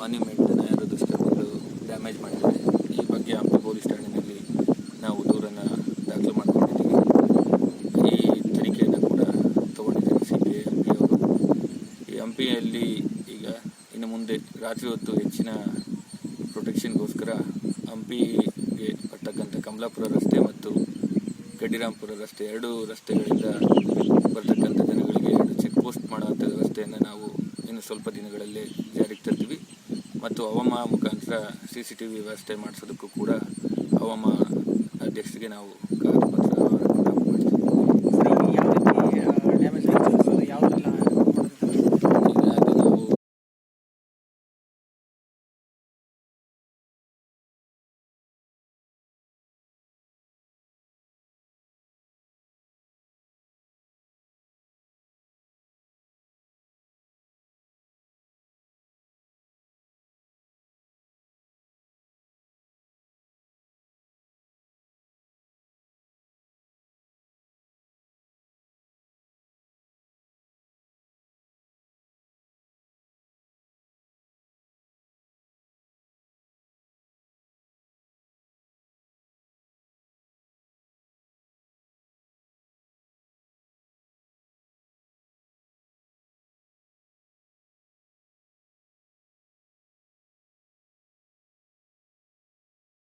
ಮಾನ್ಯುಮೆಂಟ್ನ ಯಾರೋ ದುಷ್ಕರ್ಮಿಗಳು ಡ್ಯಾಮೇಜ್ ಮಾಡಿದ್ದಾರೆ. ಈ ಬಗ್ಗೆ ಹಂಪಿ ಪೊಲೀಸ್ ಠಾಣೆಯಲ್ಲಿ ನಾವು ದೂರನ್ನು ದಾಖಲು ಮಾಡಿಕೊಂಡಿದ್ದೀವಿ. ಈ ತನಿಖೆಯನ್ನು ಕೂಡ ತಗೊಂಡಿದ್ದೀವಿ ಸಿ ಬಿ ಐ ಹಂಪಿಯವರು ಈ ಹಂಪಿಯಲ್ಲಿ ಈಗ ಇನ್ನು ಮುಂದೆ ರಾತ್ರಿ ಹೊತ್ತು ಹೆಚ್ಚಿನ ಪ್ರೊಟೆಕ್ಷನ್ಗೋಸ್ಕರ ಹಂಪಿಗೆ ಬರ್ತಕ್ಕಂಥ ಕಮಲಾಪುರ ರಸ್ತೆ ಮತ್ತು ಗಡ್ಡಿರಾಂಪುರ ರಸ್ತೆ ಎರಡು ರಸ್ತೆಗಳಿಂದ ಬರ್ತಕ್ಕಂಥ ಜನಗಳಿಗೆ ಚೆಕ್ ಪೋಸ್ಟ್ ಮಾಡುವಂಥ ವ್ಯವಸ್ಥೆಯನ್ನು ನಾವು ಇನ್ನು ಸ್ವಲ್ಪ ದಿನಗಳಲ್ಲಿ ಜಾರಿಗೆ ತರ್ತೀವಿ. ಮತ್ತು ಅವಮ ಮುಖಾಂತರ ಸಿ ಸಿ ಟಿ ವಿ ವ್ಯವಸ್ಥೆ ಮಾಡಿಸೋದಕ್ಕೂ ಕೂಡ ಅವಮ ಅಧ್ಯಕ್ಷರಿಗೆ ನಾವು ಕಾಗದ ಪತ್ರ